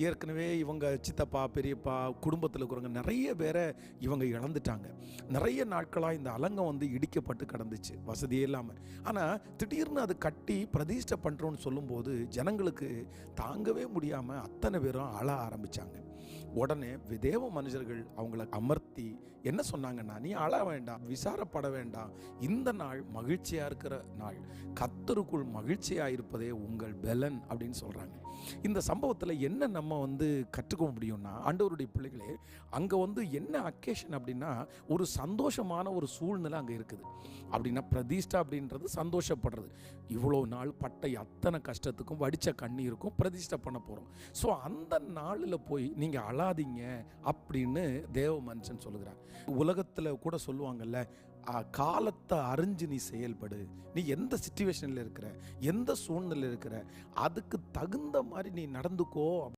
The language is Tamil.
ஏற்கனவே இவங்க சித்தப்பா பெரியப்பா குடும்பத்தில் இருக்கிறவங்க நிறைய பேரை இவங்க இழந்துட்டாங்க. நிறைய நாட்களாக இந்த அலங்கம் வந்து இடிக்கப்பட்டு கிடந்துச்சு வசதியே இல்லாமல் ஆனால் திடீர்னு அது கட்டி பிரதிஷ்டை பண்ணுறோன்னு சொல்லும்போது ஜனங்களுக்கு தாங்கவே முடியாமல் அத்தனை பேரும் அழ ஆரம்பித்தாங்க உடனே தேவ மனுஷர்கள் அவங்கள அமர்த்தி என்ன சொன்னாங்கன்னா நீ அழ வேண்டாம் விசாரப்பட வேண்டாம். இந்த நாள் மகிழ்ச்சியாக இருக்கிற நாள். கத்தருக்குள் மகிழ்ச்சியாக இருப்பதே உங்கள் பெலன் அப்படின்னு சொல்கிறாங்க இந்த சம்பவத்தில் என்ன நம்ம வந்து கற்றுக்க முடியும்னா ஆண்டவருடைய பிள்ளைகளே அங்கே வந்து என்ன அக்கேஷன் அப்படின்னா ஒரு சந்தோஷமான ஒரு சூழ்நிலை அங்கே இருக்குது. அப்படின்னா பிரதிஷ்டா அப்படின்றது சந்தோஷப்படுறது. இவ்வளோ நாள் பட்டை அத்தனை கஷ்டத்துக்கும் வடித்த கண்ணீருக்கும் பிரதிஷ்டை பண்ண போகிறோம் ஸோ அந்த நாளில் போய் நீங்கள் அழாதீங்க அப்படின்னு தேவ மனுஷன் சொல்லுகிறார். உலகத்தில் கூட சொல்லுவாங்கல்ல காலத்தை அறிஞ்சு நீ செயல்படு. நீ எந்த சுச்சுவேஷனில் இருக்கிற எந்த சூழ்நிலையில் இருக்கிற அதுக்கு தகுந்த மாதிரி நீ நடந்துக்கோ